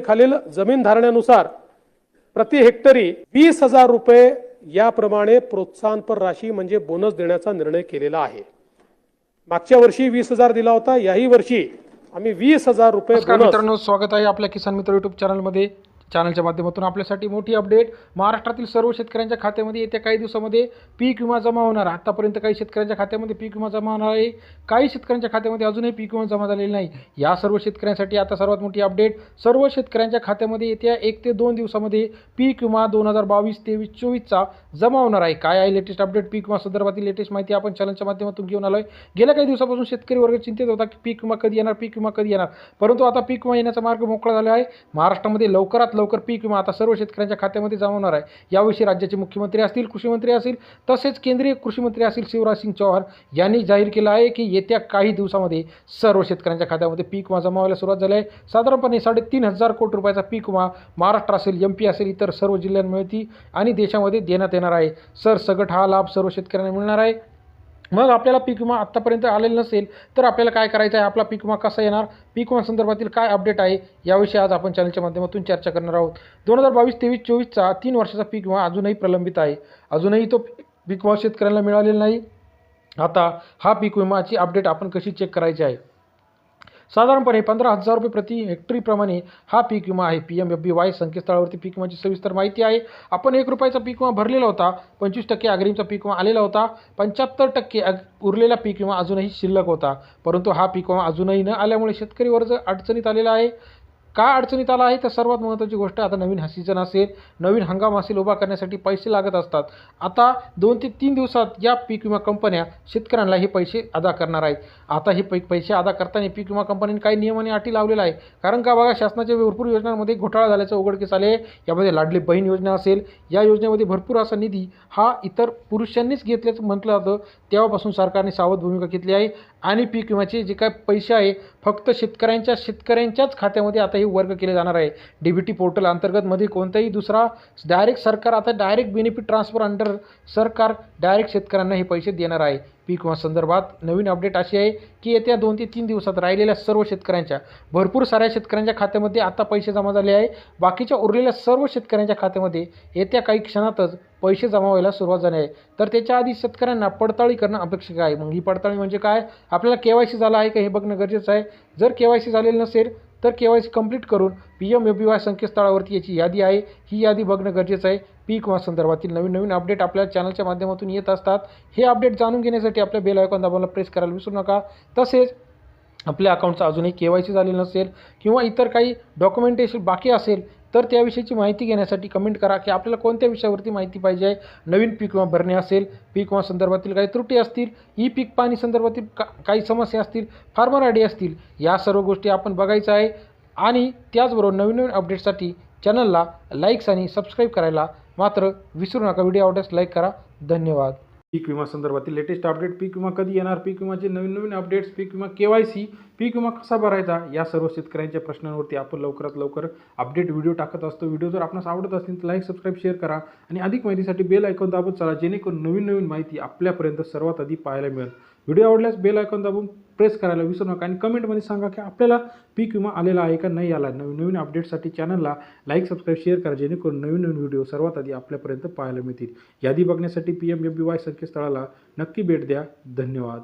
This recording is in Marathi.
खालील जमीन धारण्यानुसार प्रति हेक्टरी वीस हजार रुपये याप्रमाणे प्रोत्साहनपर राशी म्हणजे बोनस देण्याचा निर्णय केलेला आहे. मागच्या वर्षी वीस हजार दिला होता याही वर्षी आम्ही वीस हजार रुपये मित्रांनो स्वागत आहे आपल्या किसान मित्र युट्यूब चॅनलमध्ये चॅनलच्या माध्यमातून आपल्यासाठी मोठी अपडेट महाराष्ट्रातील सर्व शेतकऱ्यांच्या खात्यामध्ये येत्या काही दिवसामध्ये पीक विमा जमा होणार आत्तापर्यंत आतापर्यंत काही शेतकऱ्यांच्या खात्यामध्ये पीक विमा जमा होणार आहे. काही शेतकऱ्यांच्या खात्यामध्ये अजूनही पीक विमा जमा झालेला नाही. या सर्व शेतकऱ्यांसाठी आता सर्वात मोठी अपडेट सर्व शेतकऱ्यांच्या खात्यामध्ये येत्या एक ते दोन दिवसामध्ये पीक विमा दोन हजार बावीस तेवीस चोवीसचा जमा होणार आहे. काय आहे लेटेस्ट अपडेट पीक विमा संदर्भातील लेटेस्ट माहिती आपण चॅनलच्या माध्यमातून घेऊन आलो आहे गेल्या काही दिवसापासून शेतकरी वर्ग चिंतित होता की पीक विमा कधी येणार? पीक विमा कधी येणार? परंतु आता पीक विमा येण्याचा मार्ग मोकळा झाला आहे. महाराष्ट्रामध्ये लवकरात लवकर पीक विमा आता सर्व शेतकऱ्यांच्या खात्यामध्ये जमा होणार आहे. याविषयी राज्याचे मुख्यमंत्री असतील कृषीमंत्री असतील तसेच केंद्रीय कृषीमंत्री असतील शिवराज सिंग चौहान यांनी जाहीर केलं आहे की येत्या काही दिवसामध्ये सर्व शेतकऱ्यांच्या खात्यामध्ये पीक विमा जमा व्हायला सुरुवात झाली आहे. साधारणपणे साडेतीन हजार कोटी रुपयाचा पीक विमा महाराष्ट्र असेल एम पी असेल इतर सर्व जिल्ह्यांमध्ये आणि देशामध्ये देण्यात येणार आहे. सर सगट हा लाभ सर्व शेतकऱ्यांना मिळणार आहे. मग आपल्याला पीक विमा आत्तापर्यंत आलेला नसेल तर आपल्याला काय करायचं आहे? आपला पीक विमा कसा येणार? पीक विमा संदर्भातील काय अपडेट आहे? याविषयी आज आपण चॅनलच्या माध्यमातून चर्चा करणार आहोत. दोन हजार बावीस तेवीस चोवीसचा तीन वर्षाचा पीक विमा अजूनही प्रलंबित आहे. अजूनही तो पीक विमा शेतकऱ्यांना मिळालेला नाही. आता हा पीक विमाची अपडेट आपण कशी चेक करायची आहे? साधारणपणे पंधरा हजार रुपये प्रति हेक्टरीप्रमाणे हा पीक विमा आहे. P M F B Y संकेतस्थळावरती पीक विमाची सविस्तर माहिती आहे. आपण एक रुपयाचा पीक विमा भरलेला होता. पंचवीस टक्के अग्रिमचा पीक विमा आलेला होता. पंच्याहत्तर टक्के अग उरलेला पीक विमा अजूनही शिल्लक होता. परंतु हा पीक विमा अजूनही न आल्यामुळे शेतकरी वर्ग अडचणीत आलेला आहे. का अडचणीत आला आहे? तर सर्वात महत्त्वाची गोष्ट आता नवीन सीझन असेल नवीन हंगाम असेल उभा करण्यासाठी पैसे लागत असतात. आता दोन ते तीन दिवसात या पीक विमा कंपन्या शेतकऱ्यांना हे पैसे अदा करणार आहेत. आता हे पै पैसे अदा करताना पीक विमा कंपनीने काही नियम आणि अटी लावलेला आहे कारण का बघा शासनाच्या भरपूर योजनांमध्ये घोटाळा झाल्याचं उघडकीस आले आहे यामध्ये लाडली बहीण योजना असेल या योजनेमध्ये भरपूर असा निधी हा इतर पुरुषांनीच घेतल्याचं म्हटलं जातं. तेव्हापासून सरकारने सावध भूमिका घेतली आहे. आणि पीक विम्याचे जे काय पैसे आहे फक्त शेतकऱ्यांच्या शेतकऱ्यांच्याच खात्यामध्ये आता हे वर्ग केले जाणार आहे. डी बी टी पोर्टल अंतर्गतमध्ये कोणताही दुसरा डायरेक्ट सरकार आता डायरेक्ट बेनिफिट ट्रान्सफर अंडर सरकार डायरेक्ट शेतकऱ्यांना हे पैसे देणार आहे. पीक विमा संदर्भात नवीन अपडेट अशी आहे की येत्या दोन ते तीन दिवसात राहिलेल्या सर्व शेतकऱ्यांच्या भरपूर साऱ्या शेतकऱ्यांच्या खात्यामध्ये आता पैसे जमा झाले आहे. बाकीच्या उरलेल्या सर्व शेतकऱ्यांच्या खात्यामध्ये येत्या काही क्षणातच पैसे जमा व्हायला सुरुवात झाली आहे. तर त्याच्या आधी शेतकऱ्यांना पडताळी करणं अपेक्षित आहे. मग ही पडताळी म्हणजे काय? आपल्याला के वाय सी झाला आहे का हे बघणं गरजेचं आहे. जर के वाय सी झालेलं नसेल तर के वाय सी कंप्लीट करून P M F B Y संकेतस्थळावरती याची यादी आहे. ही यादी बघणं गरजेचं आहे. पीक संदर्भातील नवीन नवीन अपडेट आपल्या चॅनलच्या माध्यमातून येत असतात. हे अपडेट जाणून घेण्यासाठी आपल्या बेल आयकॉन दाबायला प्रेस करायला विसरू नका. तसेच आपल्या अकाउंटचं अजूनही के वाय सी झालेलं नसेल किंवा इतर काही डॉक्युमेंटेशन बाकी असेल तर त्याविषयीची माहिती घेण्यासाठी कमेंट करा की आपल्याला कोणत्या विषयावरती माहिती पाहिजे आहे? नवीन पीक विमा भरणे असेल पीक विमा संदर्भातील काही त्रुटी असतील ई पीक पाणी संदर्भातील का काही समस्या असतील फार्मर आय डी असतील या सर्व गोष्टी आपण बघायचं आहे. आणि त्याचबरोबर नवीन नवीन अपडेटसाठी चॅनलला लाईक्स आणि सबस्क्राईब करायला मात्र विसरू नका. व्हिडिओ आवडल्यास लाईक करा. धन्यवाद. पीक विमा संदर्भातील लेटेस्ट अपडेट पीक विमा कधी येणार पीक विमाचे नवीन नवीन अपडेट्स पीक विमा के वाय सी पीक विमा कसा भरायचा या सर्व शेतकऱ्यांच्या प्रश्नांवरती आपण लवकरात लवकर अपडेट व्हिडिओ टाकत असतो. व्हिडिओ जर आपणास आवडत असतील तर लाईक सबस्क्राईब शेअर करा आणि अधिक माहितीसाठी बेल ऐकून दाबत चला जेणेकरून नवीन नवीन माहिती आपल्यापर्यंत सर्वात आधी पाहायला मिळेल. व्हिडिओ आवडल्यास बेल आयकॉन दाबून प्रेस करायला विसरू नका आणि कमेंटमध्ये सांगा की आपल्याला पीक विमा आलेला आहे का नाही आला नवीन नवीन अपडेटसाठी चॅनलला लाईक सबस्क्राईब शेअर करा जेणेकरून नवीन नवीन व्हिडिओ सर्वात आधी आपल्यापर्यंत पाहायला मिळतील. यादी बघण्यासाठी P M F B Y संकेतस्थळाला नक्की भेट द्या. धन्यवाद.